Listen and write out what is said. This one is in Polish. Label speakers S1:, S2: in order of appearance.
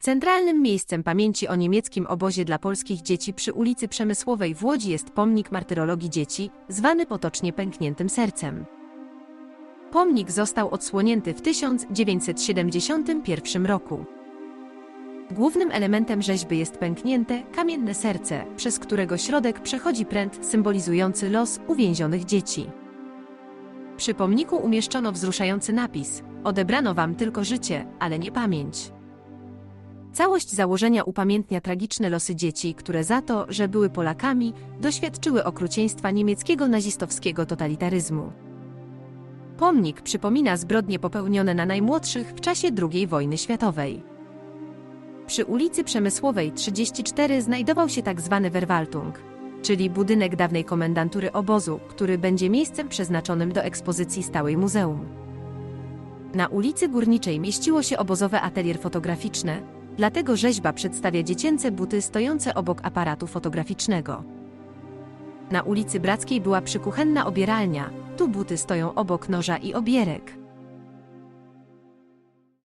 S1: Centralnym miejscem pamięci o niemieckim obozie dla polskich dzieci przy ulicy Przemysłowej w Łodzi jest pomnik martyrologii dzieci, zwany potocznie pękniętym sercem. Pomnik został odsłonięty w 1971 roku. Głównym elementem rzeźby jest pęknięte, kamienne serce, przez którego środek przechodzi pręt symbolizujący los uwięzionych dzieci. Przy pomniku umieszczono wzruszający napis: Odebrano wam tylko życie, ale nie pamięć. Całość założenia upamiętnia tragiczne losy dzieci, które za to, że były Polakami, doświadczyły okrucieństwa niemieckiego nazistowskiego totalitaryzmu. Pomnik przypomina zbrodnie popełnione na najmłodszych w czasie II wojny światowej. Przy ulicy Przemysłowej 34 znajdował się tzw. Verwaltung, czyli budynek dawnej komendantury obozu, który będzie miejscem przeznaczonym do ekspozycji stałej muzeum. Na ulicy Górniczej mieściło się obozowe atelier fotograficzne, dlatego rzeźba przedstawia dziecięce buty stojące obok aparatu fotograficznego. Na ulicy Brackiej była przykuchenna obieralnia, tu buty stoją obok noża i obierek.